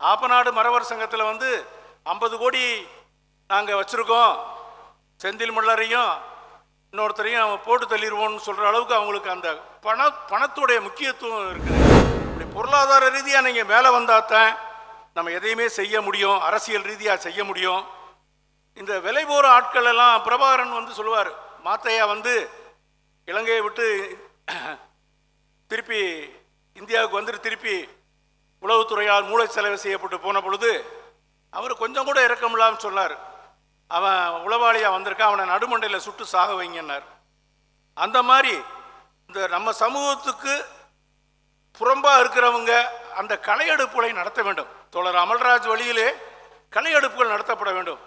ஆப்பநாடு மறவர் சங்கத்தில் வந்து ஐம்பது கோடி நாங்கள் வச்சுருக்கோம். செந்தில் மல்லரையும் இன்னொருத்தரையும் போட்டு தள்ளிடுவோம்னு சொல்கிற அளவுக்கு அவங்களுக்கு அந்த பண பணத்துடைய முக்கியத்துவம் இருக்குது. இப்படி பொருளாதார ரீதியாக நீங்கள் மேலே வந்தாதான் நம்ம எதையுமே செய்ய முடியும். அரசியல் ரீதியாக செய்ய முடியும். இந்த விலை போகிற ஆட்கள் எல்லாம் பிரபாகரன் வந்து சொல்லுவார். மாத்தையா வந்து இலங்கையை விட்டு திருப்பி இந்தியாவுக்கு வந்துட்டு திருப்பி உளவுத்துறையால் மூளை செலவு செய்யப்பட்டு போன பொழுது அவர் கொஞ்சம் கூட இறக்கம் இல்லாமல் சொன்னார். அவன் உளவாளியாக வந்திருக்கான் அவனை நடுமண்டையில் சுட்டு சாக வைங்கன்னார். அந்த மாதிரி இந்த நம்ம சமூகத்துக்கு புறம்பாக இருக்கிறவங்க அந்த கலையெடுப்புகளை நடத்த வேண்டும். தோழர் அமல்ராஜ் வழியிலே கலையெடுப்புகள் நடத்தப்பட வேண்டும்.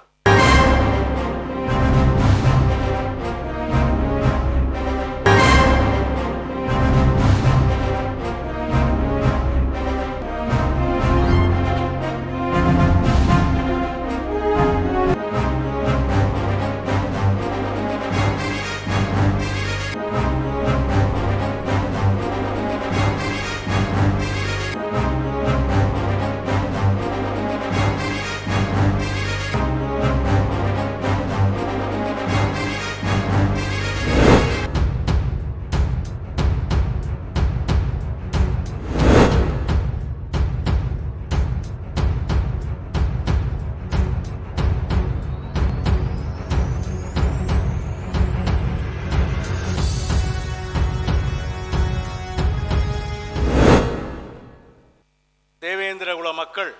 மக்கள்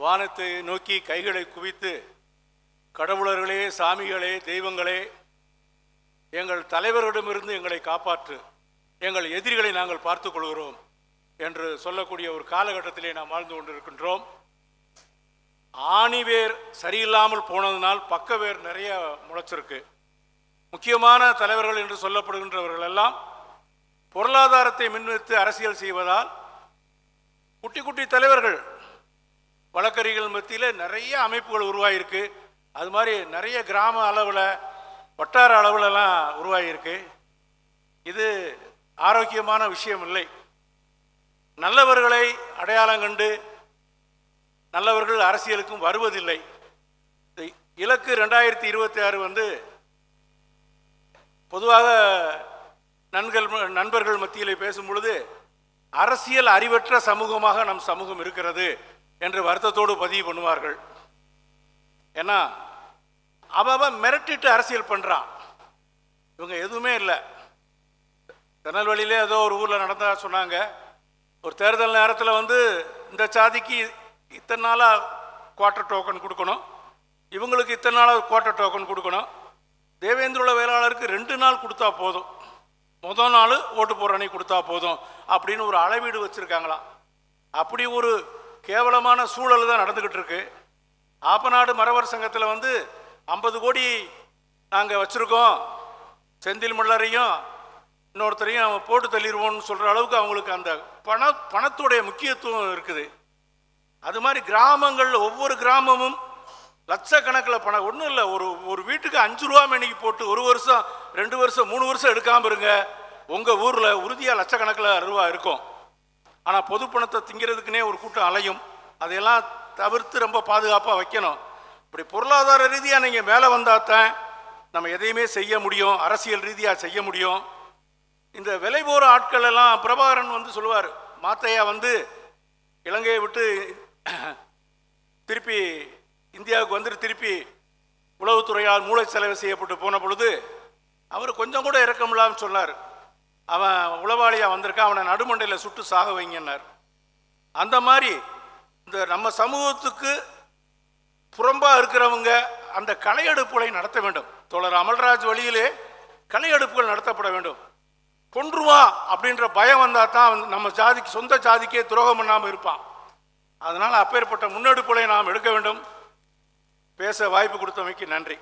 வானத்தை நோக்கி கைகளை குவித்து கடவுளர்களே சாமிகளே தெய்வங்களே எங்கள் தலைவரிடமிருந்து எங்களை காப்பாற்று எங்கள் எதிரிகளை நாங்கள் பார்த்து கொள்கிறோம் என்று சொல்லக்கூடிய ஒரு காலகட்டத்திலே நாம் வாழ்ந்து கொண்டிருக்கின்றோம். ஆணிவேர் சரியில்லாமல் போனதினால் பக்கவேர் நிறைய முளைச்சிருக்கு. முக்கியமான தலைவர்கள் என்று சொல்லப்படுகின்றவர்கள் எல்லாம் பொருளாதாரத்தை முன்வைத்து அரசியல் செய்வதால் குட்டி குட்டி தலைவர்கள். வழக்கறிகள் மத்தியில் நிறைய அமைப்புகள் உருவாகியிருக்கு அது மாதிரி நிறைய கிராம அளவில் வட்டார அளவிலலாம் உருவாகியிருக்கு இது ஆரோக்கியமான விஷயம் இல்லை. நல்லவர்களை அடையாளம் கண்டு நல்லவர்கள் அரசியலுக்கும் வருவதில்லை. இலக்கு ரெண்டாயிரத்தி இருபத்தி ஆறு வந்து பொதுவாக நண்கள் நண்பர்கள் மத்தியில் பேசும் பொழுது அரசியல் அறிவற்ற சமூகமாக நம் சமூகம் இருக்கிறது என்று வருத்தத்தோடு பதிவு பண்ணுவார்கள். ஏன்னா அவன் மிரட்டிட்டு அரசியல் பண்ணுறான் இவங்க எதுவுமே இல்லை. திருநெல்வேலியிலே ஏதோ ஒரு ஊரில் நடந்தா சொன்னாங்க. ஒரு தேர்தல் நேரத்தில் வந்து இந்த சாதிக்கு இத்தனை நாளாக குவார்ட்டர் டோக்கன் கொடுக்கணும். இவங்களுக்கு இத்தனை நாளாக குவார்ட்டர் டோக்கன் கொடுக்கணும். தேவேந்திரோட வேளாளருக்கு ரெண்டு நாள் கொடுத்தா போதும். முதல் நாள் ஓட்டு போடுற அன்னைக்கு கொடுத்தா போதும் அப்படின்னு ஒரு அளவீடு வச்சுருக்காங்களாம் அப்படி ஒரு கேவலமான சூழல் தான் நடந்துக்கிட்டு இருக்கு. ஆப்பநாடு மரவர் சங்கத்தில் வந்து ஐம்பது கோடி நாங்கள் வச்சுருக்கோம். செந்தில் மல்லரையும் இன்னொருத்தரையும் போட்டு தள்ளிடுவோம்னு சொல்கிற அளவுக்கு அவங்களுக்கு அந்த பண பணத்துடைய முக்கியத்துவம் இருக்குது. அது மாதிரி கிராமங்களில் ஒவ்வொரு கிராமமும் லட்சக்கணக்கில் பணம். ஒன்றும் இல்லை. ஒரு ஒரு வீட்டுக்கு அஞ்சு ரூபா மணிக்கு போட்டு ஒரு வருஷம் ரெண்டு வருஷம் மூணு வருஷம் எடுக்காமல் இருங்க. உங்கள் ஊரில் உறுதியாக லட்சக்கணக்கில் ரூபா இருக்கும். ஆனால் பொது பணத்தை திங்கிறதுக்குனே ஒரு கூட்டம் அலையும். அதையெல்லாம் தவிர்த்து ரொம்ப பாதுகாப்பாக வைக்கணும். இப்படி பொருளாதார ரீதியாக நீங்கள் மேலே வந்தாதான் நம்ம எதையுமே செய்ய முடியும். அரசியல் ரீதியாக செய்ய முடியும். இந்த விலை போகிற ஆட்கள் எல்லாம் பிரபாகரன் வந்து சொல்லுவார். மாத்தையா வந்து இலங்கையை விட்டு திருப்பி இந்தியாவுக்கு வந்துட்டு திருப்பி உளவுத்துறையால் மூளை செலவு செய்யப்பட்டு போன பொழுது அவர் கொஞ்சம் கூட இறக்கமில்லாமல் சொன்னார். அவன் உளவாளியாக வந்திருக்கான் அவனை நடுமண்டையில் சுட்டு சாக வைங்கன்னார். அந்த மாதிரி இந்த நம்ம சமூகத்துக்கு புறம்பாக இருக்கிறவங்க அந்த கலையெடுப்புகளை நடத்த வேண்டும். தோழர் அமல்ராஜ் வழியிலே கலையெடுப்புகள் நடத்தப்பட வேண்டும். கொன்றுவான் அப்படின்ற பயம் வந்தால் தான் வந்து நம்ம ஜாதிக்கு சொந்த ஜாதிக்கே துரோகம் பண்ணாமல் இருப்பான். அதனால் அப்பேற்பட்ட முன்னெடுப்புகளை நாம் எடுக்க வேண்டும். பேச வாய்ப்பு கொடுத்தமைக்கு நன்றி.